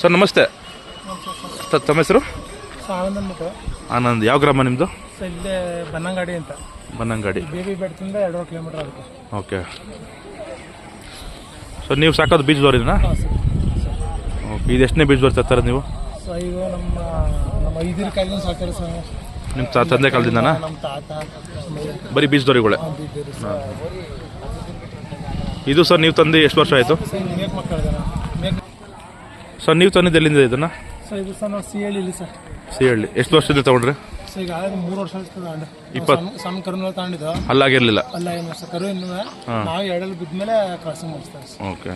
Sir ನಮಸ್ತೆ. Sir ತಮ್ಮ ಹೆಸರು? ಆನಂದ್. ಯಾವ ಗ್ರಾಮ ನಿಮ್ಮದು ಇಲ್ಲೇ ಬನ್ನಂಗಾಡಿ ಅಂತ. ಬನ್ನಂಗಾಡಿ. ಬೇಬಿ ಬೆಟ್ಟದಿಂದ ಎರಡು ಕಿಲೋಮೀಟರ್ ಆಗುತ್ತೆ. ಓಕೆ. ಸೊ ನೀವು ಸಾಕೋದು ಬೀಚ್ ಸರ್. ಓಕೆ ಇದು ಎಷ್ಟನೇ ಬೀಚ್ ಬರ್ತಾ ಇರ್ತಾರೆ ನೀವು? ಈಗ ನಮ್ಮ ನಮ್ಮ ಐದಿರ ಕಾಲದಿಂದ ಸಾಕ್ತಾರೆ ಸರ್. ನಿಮ್ಮ ತಂದೆ ಕಾಲದಿಂದನಾ? ಬರೀ ಬೀಚ್ ದೋರಿಗಳೇ? ಇದು ಸರ್ ನೀವು ತಂದು ಎಷ್ಟು ವರ್ಷ ಆಯಿತು ಸೊ ಇಲ್ಲಿ ಮೇಕ್ ಮಕ್ಕಳು ಇದಾರೆ ಮೇಕ್ ಸರ್ ನೀವು ತಂದಿದ್ದು ಎಲ್ಲಿಂದ ಇದನ್ನ? ಸೊ ಇದು ಸರ್ ನಾವು ಸಿ ಸರ್. ಸಿ ಹೇಳಿ ಎಷ್ಟು ವರ್ಷದಿಂದ ತೊಗೊಂಡ್ರಿ? ಸೊ ಈಗ ಆದ್ರೆ ಮೂರು ವರ್ಷ ಆಯ್ತು ತಗೊಂಡು. ಇಪ್ಪತ್ತು. ಕರುನ ತಗೊಂಡಿದ್ದು. ಅಲ್ಲಾಗಿರಲಿಲ್ಲ? ಅಲ್ಲ ಏನು ಸರ್ ಕರು ಇನ್ನು ನಾವು ಎರಡಲ್ಲಿ ಬಿದ್ಮೇಲೆ ಸರ್. ಓಕೆ.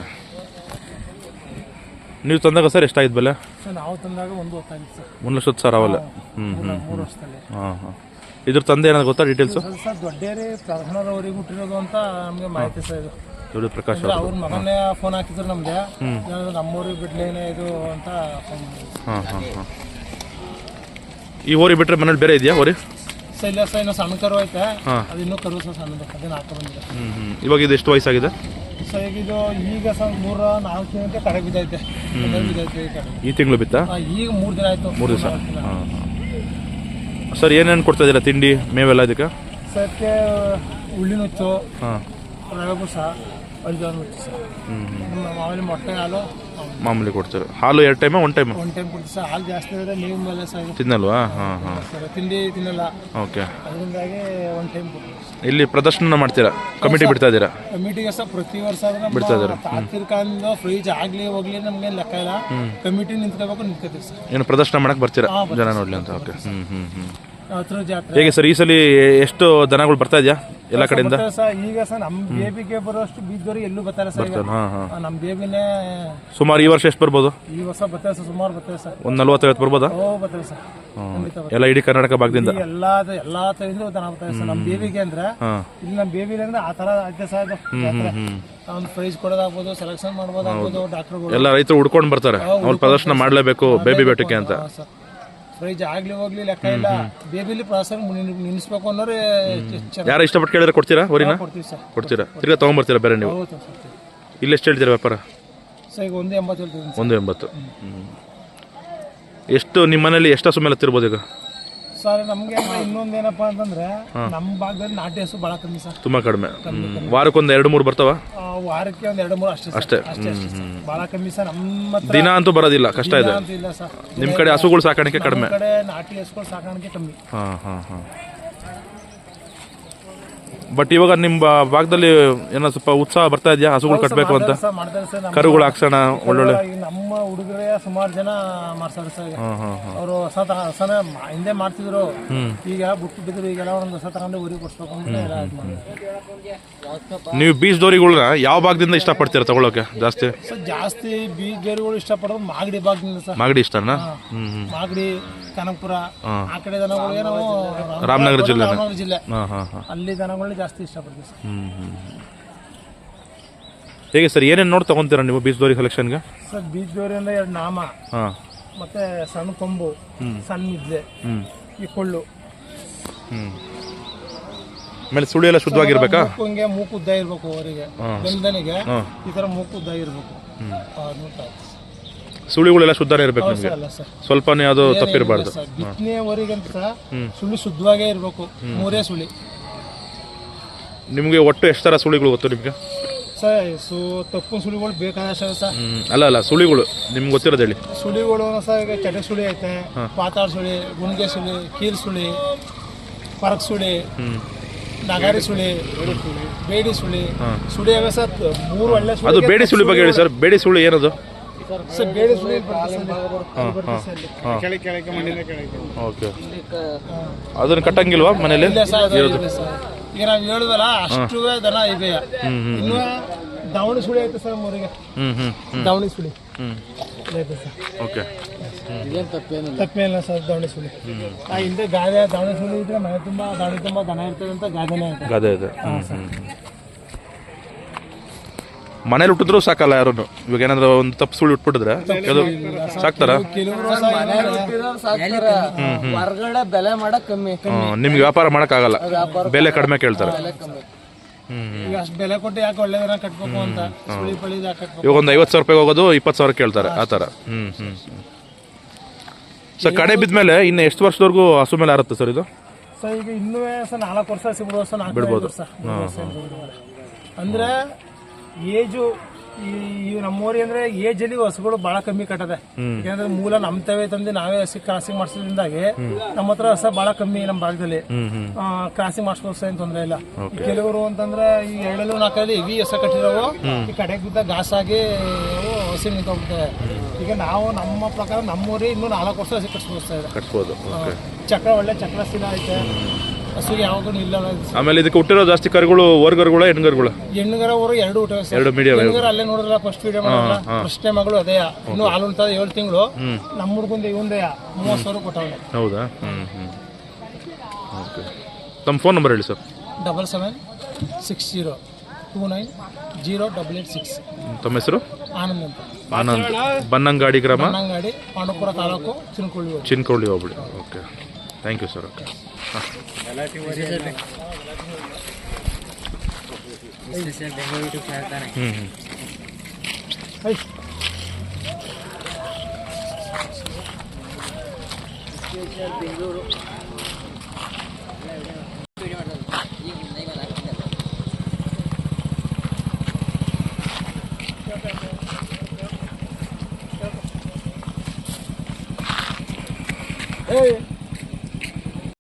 ನೀವು ತಂದಾಗ ಸರ್ ಎಷ್ಟಾಯ್ತು ಬೆಲೆ? ಸರ್ ನಾವು ತಂದಾಗ ಒಂದು ಹೊತ್ತಾಗಿತ್ತು ಸರ್. ಒಂದು ಲಕ್ಷದ ಸಾವಿರ ಅವಲ್ಲ ಹ್ಞೂ ಮೂರು ವರ್ಷದಲ್ಲಿ. ಹಾಂ ಹಾಂ. ಇದ್ರ ತಂದೆ ಏನಾದ್ರು ಗೊತ್ತಾ ಡೀಟೇಲ್ಸ್? ಸರ್ ಸರ್ ದೊಡ್ಡೇರಿ ಪ್ರಧಾನರವರಿಗೆ ಹುಟ್ಟಿರೋದು ಅಂತ ನಮಗೆ ಮಾಹಿತಿ ಸರ್ ಇದು. ಇವರು ಪ್ರಕಾಶ್ ಅವರು ಅವ್ರ ಮಗನೇ ಫೋನ್ ಹಾಕಿದ್ರು ನಮ್ಗೆ. ನಮ್ಮೂರಿಗೆ ಬಿಡ್ಲೇನೆ ಇದು ಅಂತ ಫೋನ್ ಮಾಡಿದ್ರು. ಹಾಂ ಹಾಂ ಹಾಂ. ಈ ಓರಿ ಬಿಟ್ಟರೆ ಮನೇಲಿ ಬೇರೆ ಇದೆಯಾ ಓರಿ ಸರ್ ಇಲ್ಲ ಸರ್ ಇನ್ನು ಸಣ್ಣ ಕರು ಐತೆ. ಅದು ಇನ್ನೂ ಕರು ಸರ್ ಸಣ್ಣ ಅದನ್ನ ಹಾಕ ಬಂದಿದೆ ಹ್ಞೂ ಹ್ಞೂ ಇವಾಗ ಇದು ಎಷ್ಟು ವಯಸ್ಸಾಗಿದೆ? ಸರ್ ಈಗ ಇದು ಈಗ ಸರ್ ಮೂರ ನಾಲ್ಕು ದಿನಕ್ಕೆ ಕಡೆ ಬಿದ್ದೈತೆ. ಬಿದ್ದೈತೆ ಈ ಕಡೆ. ಈ ತಿಂಗಳು ಬಿತ್ತಾ? ಈಗ ಮೂರು ದಿನ ಆಯ್ತು. ಮೂರು ದಿವಸ. ಹಾಂ ಸರ್ ಏನೇನು ಕೊಡ್ತಾ ಇದ್ದೀರಾ? ತಿಂಡಿ ಮೇವೆಲ್ಲ ಇದಕ್ಕೆ? ಸರ್ ಉಳ್ಳಿನುಚ್ಚು ರವೆ ಬೂಸ. ಸರ್. ನಮ್ಮ ಮಾಮೂಲಿ ಮೊಟ್ಟೆ ಹಾಲು ಮಾಮೂಲಿ ಕೊಡ್ತಾರೆ ಹಾಲು ಎರಡು time one time one time ಕೊಡ್ತೀವಿ ಸರ್. ಹಾಲು ಜಾಸ್ತಿ ಆದರೆ ನೀವು ಮೇಲೆ ಸರ್ ತಿನ್ನಲ್ವಾ? ಹಾಂ ಹಾಂ. ಸರ್. ತಿಂಡಿ ತಿನ್ನಲ್ಲ. ಓಕೆ. ಅದರಿಂದಾಗಿ ಒನ್ ಟೈಮ್ ಕೊಡ್ತೀವಿ ಇಲ್ಲಿ ಪ್ರದರ್ಶನ ಮಾಡ್ತೀರಾ? ಕಮಿಟಿ ಬಿಡ್ತಾ ಇದ್ದೀರಾ? ಕಮಿಟಿಗೆ ಸಹ ಪ್ರತಿ ವರ್ಷ ಬಿಡ್ತಾ ಇದಾರೆ. ತಾತ್ವಿಕದಿಂದ ಫ್ರೀಜ್ ಆಗಲಿ ಹೋಗ್ಲಿ ನಮ್ಗೆ ಲೆಕ್ಕ ಇಲ್ಲ. ಕಮಿಟಿ ನಿಂತ್ಕೋಬೇಕು ನಿಂತ್ಕೋತೀವಿ ಸರ್. ಏನು ಪ್ರದರ್ಶನ ಮಾಡಕ್ಕೆ ಬರ್ತೀರಾ? ಜನ ನೋಡಲಿ ಅಂತ. ಓಕೆ. ಹ್ಞೂ ಹ್ಞೂ ಹ್ಞೂ ಹತ್ರ ಜಾತ್ರೆ. ಹೇಗೆ ಸರ್ ಈ ಸಲ ಎಷ್ಟು ದನಗಳು ಬರ್ತಾ ಇದೆಯಾ ಎಲ್ಲ ಕಡೆಯಿಂದ? ಸರ್ ಈಗ ಸರ್ ನಮ್ ಬೇಬಿಗೆ ಬರೋಷ್ಟು ಬೀಜದವ್ರು ಎಲ್ಲೂ ಬರ್ತಾರೆ ಸರ್ ನಮ್ ಹಾಂ ಹಾಂ. ಆ, ನಮ್ಮ ಬೇಬಿನೇ ಸುಮಾರು ಈ ವರ್ಷ ಎಷ್ಟು ಬರ್ಬೋದು? ಈ ವರ್ಷ ಬರ್ತಾರೆ ಸರ್ ಸುಮಾರು ಬರ್ತಾರೆ ಸರ್. ಒಂದು ನಲ್ವತ್ತೈವತ್ತು ಬರ್ಬೋದಾ? ಓ ಬರ್ತಾರೆ ಸರ್. ಎಲ್ಲ ಇಡೀ ಕರ್ನಾಟಕ ಭಾಗದಿಂದ? ಎಲ್ಲಾ ಎಲ್ಲಾ ತರದಿಂದ ದನ ಬರ್ತಾರೆ ಸರ್ ನಮ್ಮ ಬೇಬಿಗೆ ಅಂದ್ರೆ ಹಾಂ. ಇಲ್ಲಿ ನಮ್ ಬೇಬಿ ಅಂದ್ರೆ ಆ ತರ ಐತೆ ಸರ್ ಜಾತ್ರೆ. ಪ್ರೈಸ್ ಕೊಡೋದಾಗ್ಬೋದು ಸೆಲೆಕ್ಷನ್ ಮಾಡ್ಬೋದಾಗ್ಬೋದು ಡಾಕ್ಟರ್ಗಳು ಎಲ್ಲ ರೈತರು ಹುಡ್ಕೊಂಡು ಬರ್ತಾರೆ. ಅವ್ರು ಪ್ರದರ್ಶನ ಮಾಡಲೇಬೇಕು ಬೇಬಿ ಬೆಟ್ಟಕ್ಕೆ ಅಂತ. ಪ್ರೈಸ್ ಆಗ್ಲಿ ಹೋಗ್ಲಿ ಲೆಕ್ಕ ಇಲ್ಲ ಬೇಬಿಲಿ ಪ್ರಾಸರ್ ನಿಲ್ಲಿಸ್ಬೇಕು ಅನ್ನೋರು ಯಾರು ಇಷ್ಟಪಟ್ಟು ಕೇಳಿದ್ರೆ ಕೊಡ್ತೀರಾ ಕೊಡ್ತೀವಿ ಸರ್. ಕೊಡ್ತೀರಾ? ತಿರ್ಗಾ ತೊಗೊಂಬರ್ತೀರಾ ಬೇರೆ ನೀವು? ಹೌದು ಸರ್ ಇಲ್ಲಿ ಎಷ್ಟು ಹೇಳ್ತೀರಾ ವ್ಯಾಪಾರ? ಸರ್ ಈಗ ಒಂದು ಎಂಬತ್ತು ಹೇಳ್ತೀವಿ ಒಂದು ಎಂಬತ್ತು. ಎಷ್ಟು ನಿಮ್ಮ ಮನೇಲಿ ಎಷ್ಟು ಸುಮ್ಮನೆ ತಿರ್ಬೋದು ಈಗ? ಸರ್ ನಮ್ಗೆ ಇನ್ನೊಂದು ಏನಪ್ಪ ಅಂತಂದ್ರೆ ನಮ್ಮ ಭಾಗದಲ್ಲಿ ನಾಟಿ ಹಸು ಭಾಳ ಕಮ್ಮಿ ಸರ್. ತುಂಬಾ ಕಡಿಮೆ. ವಾರಕ್ಕೆ ವಾರಕ್ಕೊಂದು ಎರಡು ಮೂರು ಬರ್ತಾವ? ಆ, ವಾರಕ್ಕೆ ಒಂದ್ ಎರಡು ಮೂರು ಅಷ್ಟೇ. ಅಷ್ಟೇ. ಭಾಳ ಕಮ್ಮಿ ಸರ್. ನಮ್ಮ ಹತ್ರ ದಿನ ಅಂತೂ ಬರೋದಿಲ್ಲ. ಕಷ್ಟ ಇದೆ. ಅಂತ ಇಲ್ಲ ಸರ್. ನಿಮ್ಮ ಕಡೆ ಹಸುಗಳು ಸಾಕಾಣಿಕೆ ಕಡಿಮೆ. ಕಡೆ ನಾಟಿ ಹಸುಗಳು ಸಾಕಾಣಿಕೆ ಕಮ್ಮಿ. ಹಾಂ ಹಾಂ ಹಾಂ. ಬಟ್ ಇವಾಗ ನಿಮ್ಮ ಭಾಗದಲ್ಲಿ ಏನೋ ಸ್ವಲ್ಪ ಉತ್ಸಾಹ ಬರ್ತಾ ಇದೆಯಾ? ಹಸುಗಳು ಕಟ್ಟಬೇಕು ಅಂತ? ಕರುಗಳು ಹಾಕ್ಸೋಣ ಒಳ್ಳೊಳ್ಳೆ. ನಮ್ಮ ಹುಡುಗರೇ ಸುಮಾರು ಜನ ಮಾಡ್ತಾರೆ ಸರ್ ಅವರು ಹೊಸ ಹೊಸನ ಹಿಂದೆ ಮಾಡ್ತಿದ್ರು. ಈಗ ಬುಟ್ಟು ಬಿದ್ರು ಈಗೆಲ್ಲ ಒಂದು ಹೊಸ ತಗೊಂಡು ಊರಿಗೆ ಕೊಡ್ಸ್ಬೇಕು ಅಂತ ಎಲ್ಲ ಇದ್ ಮಾಡ್ತಾರೆ. ನೀವು ಬೀಚ್ ದೋರಿಗಳನ್ನ ಯಾವ ಭಾಗದಿಂದ ಇಷ್ಟಪಡ್ತೀರಾ ತಗೊಳ್ಳೋಕೆ ಜಾಸ್ತಿ? ಸರ್ ಜಾಸ್ತಿ ಬೀಜ ಬೇರುಗಳು ಇಷ್ಟಪಡೋದು ಮಾಗಡಿ ಭಾಗದಿಂದ ಸರ್. ಮಾಗಡಿ ಇಷ್ಟನಾ? ಹ್ಮ್ ಮಾಗಡಿ ಕನಕಪುರ ಆ ಕಡೆ ದನಗಳಿಗೆ ಏನೋ ರಾಮನಗರ ಜಿಲ್ಲೆ ರಾಮನಗರ ಜಿಲ್ಲೆ. ಹಾಂ ಹಾಂ ಹಾಂ. ಅಲ್ಲಿ ದನಗಳನ್ನ ಜಾಸ್ತಿ ಇಷ್ಟಪಡ್ತೀವಿ ಸರ್. ಹ್ಮ್ ಹ್ಮ್ ಹ್ಮ್. ಹೇಗೆ ಸರ್ ಏನೇನು ನೋಡಿ ತಗೊಂತೀರಾ ನೀವು ಬೀಚ್ ದೋರಿ ಕಲೆಕ್ಷನ್ಗೆ ಸರ್ ಬೀಜ ಅಂದ್ರೆ ಎರಡು ನಾಮ ಹಾಂ. ಮತ್ತೆ ಸಣ್ಣ ಕೊಂಬು ಸಣ್ಣ ಹ್ಞೂ ಈ ಕೊಳ್ಳು. ಹ್ಞೂ ಆಮೇಲೆ ಸುಳಿ ಎಲ್ಲ ಶುದ್ಧವಾಗಿರ್ಬೇಕಾ ಹಂಗೆ ಮೂಕು ಉದ್ದ ಇರ್ಬೇಕು ಅವರಿಗೆ. ಬೆಂದನಿಗೆ ಈ ತರ ಮೂಕು ಉದ್ದ ಇರ್ಬೇಕು. ಸುಳಿಗಳೆಲ್ಲ ಶುದ್ಧನೇ ಇರಬೇಕು ನಿಮಗೆ? ಅಲ್ಲ ಸರ್. ಸ್ವಲ್ಪನೇ ಅದು ತಪ್ಪಿರಬಾರ್ದು. ಸರ್ ಬಿತ್ತನೆವರೆಗಂತ ಸುಳಿ ಶುದ್ಧವಾಗೇ ಇರಬೇಕು ಮೂರೇ ಸುಳಿ. ನಿಮಗೆ ಒಟ್ಟು ಎಷ್ಟು ಥರ ಸುಳಿಗಳು ಗೊತ್ತು ನಿಮಗೆ? ಸರ್ ಸೊ ತಪ್ಪು ಸುಳಿಗಳು ಬೇಕಾದಷ್ಟು ಸರ್. ಅಲ್ಲ ಅಲ್ಲ ಸುಳಿಗಳು ನಿಮ್ಗೆ ಗೊತ್ತಿರೋದು ಹೇಳಿ. ಸುಳಿಗಳು ಸರ್ ಈಗ ಸುಳಿ ಐತೆ ಪಾತಾಳ ಸುಳಿ ಗುಣಿಗೆ ಸುಳಿ ಕೀಲ್ ಸುಳಿ ಪರಕ್ ಸುಳಿ ನಗಾರಿ ಸುಳಿ ಬೇಡಿ ಸುಳಿ. ಸುಳಿ ಅವೆ ಸರ್ ಮೂರು ಒಳ್ಳೆ ಸುಳಿ ಅದು ಬೇಡಿ ಸುಳಿ ಬಗ್ಗೆ ಹೇಳಿ ಸರ್. ಬೇಡಿ ಸುಳಿ ಏನದು? ಸರ್ ಬೇಡಿ ಸುಳಿ ಬರುತ್ತೆ ಸರ್. ಓಕೆ. ಅದನ್ನು ಕಟ್ಟಂಗಿಲ್ವಾ ಮನೇಲಿ? ಇಲ್ಲ ಸರ್ ಅದು ಇದೆ ಸರ್. ಈಗ ನಾವು ಹೇಳುದಲ್ಲ ಅಷ್ಟು ದನ ಇದೆ. ಇನ್ನು ದಾವಣಿ ಸುಳಿ ಐತೆ ಸರ್ ಮೂರಿಗೆ. ಹ್ಞೂ ಹ್ಞೂ ಹ್ಞೂ ದಾವಣಿ ಸುಳಿ. ಹ್ಞೂ ಐತೆ ಸರ್. ಓಕೆ. ತಪ್ಪೇನಿಲ್ಲ. ಸರ್ ದಾವಣಿ ಸುಳಿ. ಆ ಹಿಂದೆ ಗಾದೆ ದಾವಣಿ ಸುಳಿ ಇದ್ರೆ ಮನೆ ತುಂಬಾ ದಾವಣಿ ತುಂಬಾ ದನ ಇರ್ತದೆ ಅಂತ ಗಾದೆನೇ ಐತೆ ಗಾದೆ ಇದೆ. ಮನೇಲಿ ಹುಟ್ಟಿದ್ರು ಸಾಕಲ್ಲ ಯಾರು ಇವಾಗ ಏನಾದ್ರು ಒಂದು ತಪ್ಪು ಸುಳ್ಳು ಉಟ್ಬಿಟ್ಟಿದ್ರೆ ಅದು ಸಾಕ್ತಾರ? ನಿಮ್ಗೆ ಹೊರಗಡೆ ಬೆಲೆ ಮಾಡಕ್ ಕಮ್ಮಿ ನಿಮ್ಗೆ ವ್ಯಾಪಾರ ಮಾಡೋಕ್ಕಾಗಲ್ಲ. ಬೆಲೆ ಕಡಿಮೆ ಕೇಳ್ತಾರೆ. ಇವಾಗ ಒಂದು ಐವತ್ತು ಸಾವಿರ ರೂಪಾಯಿ ಹೋಗೋದು ಇಪ್ಪತ್ತು ಸಾವಿರ ಕೇಳ್ತಾರೆ ಆ ಥರ. ಹ್ಞೂ ಹ್ಞೂ ಸರ್ ಕಡೆ ಬಿದ್ಮೇಲೆ ಇನ್ನು ಎಷ್ಟು ವರ್ಷದವರೆಗೂ ಹಸು ಮೇಲೆ ಆರುತ್ತೆ ಸರ್ ಇದು? ಸರ್ ಈಗ ಇನ್ನೂ ನಾಲ್ಕು ವರ್ಷ ಬಿಡ್ಬೋದು. ಅಂದ್ರೆ ಏಜು ಈ ನಮ್ಮೂರಿ ಅಂದ್ರೆ ಏಜ್ ಅಲ್ಲಿ ಹಸುಗಳು ಬಹಳ ಕಮ್ಮಿ ಕಟ್ಟದೆ. ಯಾಕಂದ್ರೆ ಮೂಲ ನಮ್ತವೇ ತಂದು ನಾವೇ ಹಸಿ ಕ್ರಾಸಿಂಗ್ ಮಾಡಿಸೋದ್ರಿಂದಾಗಿ ನಮ್ಮ ಹತ್ರ ಹಸ ಬಹಳ ಕಮ್ಮಿ ನಮ್ಮ ಭಾಗದಲ್ಲಿ. ಕ್ರಾಸಿಂಗ್ ಮಾಡಿಸ್ಬೋದು ಏನ್ ತೊಂದರೆ ಇಲ್ಲ. ಕೆಲವರು ಅಂತಂದ್ರೆ ಈ ಎರಡಲ್ಲೂ ನಾಲ್ಕಲ್ಲಿ ಇವಿ ಹಸ ಕಟ್ಟಿರೋವು ಈ ಕಡೆಗೆ ಬಿದ್ದ ಗಾಸಾಗಿ ಅವು ಹಸಿ ನಿಂತೋಗ್ಬಿಡ್ತವೆ ಈಗ ನಾವು ನಮ್ಮ ಪ್ರಕಾರ ನಮ್ಮೂರಿ ಇನ್ನೂ ನಾಲ್ಕು ವರ್ಷ ಹಸಿ ಕಟ್ಸ್ಕೊಳ್ತಾ ಇದೆ. ಚಕ್ರ ಒಳ್ಳೆ ಚಕ್ರ ಸ್ಥಿರ ಐತೆ. ಹಸುಗೆ ಇಲ್ಲ ನಿಲ್ಲಲ್ಲ ಆಮೇಲೆ ಇದಕ್ಕೆ ಹುಟ್ಟಿರೋ ಜಾಸ್ತಿ ಕರುಗಳು ಓರ್ಗರುಗಳ ಹೆಣ್ಗರುಗಳ? ಹೆಣ್ಣುಗರ ಊರು ಎರಡು ಊಟ ಎರಡು ಮೀಡಿಯಂ ಹೆಣ್ಣುಗರ ಅಲ್ಲೇ ನೋಡಿದ್ರ ಫಸ್ಟ್ ವಿಡಿಯೋ ಫಸ್ಟ್ ಮಗಳು ಅದೇ. ಇನ್ನು ಹಾಲು ಉಂಟದ ಏಳು ತಿಂಗಳು. ನಮ್ಮ ಹುಡ್ಗುಂದೆ ಇವಂದೆಯ ಮೂವತ್ತು ಸಾವಿರ ಕೊಟ್ಟವಳೆ. ಹೌದಾ? ಹ್ಞೂ ಹ್ಞೂ ಓಕೆ ತಮ್ಮ ಫೋನ್ ನಂಬರ್ ಹೇಳಿ sir. Double seven six zero two nine zero double eight six. ತಮ್ಮ ಹೆಸರು? ಆನಂದ್ ಅಂತ. ಆನಂದ್. ಬನ್ನಂಗಾಡಿ ಗ್ರಾಮ? ಬನ್ನಂಗಾಡಿ ಪಾಂಡವಪುರ ತಾಲೂಕು ಚಿನ್ಕೊಳ್ಳಿ ಚಿನ್ಕೊಳ್ಳಿ ಹೋಗ್ಬಿಡಿ okay thank you sir okay ಹಾಂ. ಹ್ಞೂ ಹ್ಞೂ ಐ ಏಯ್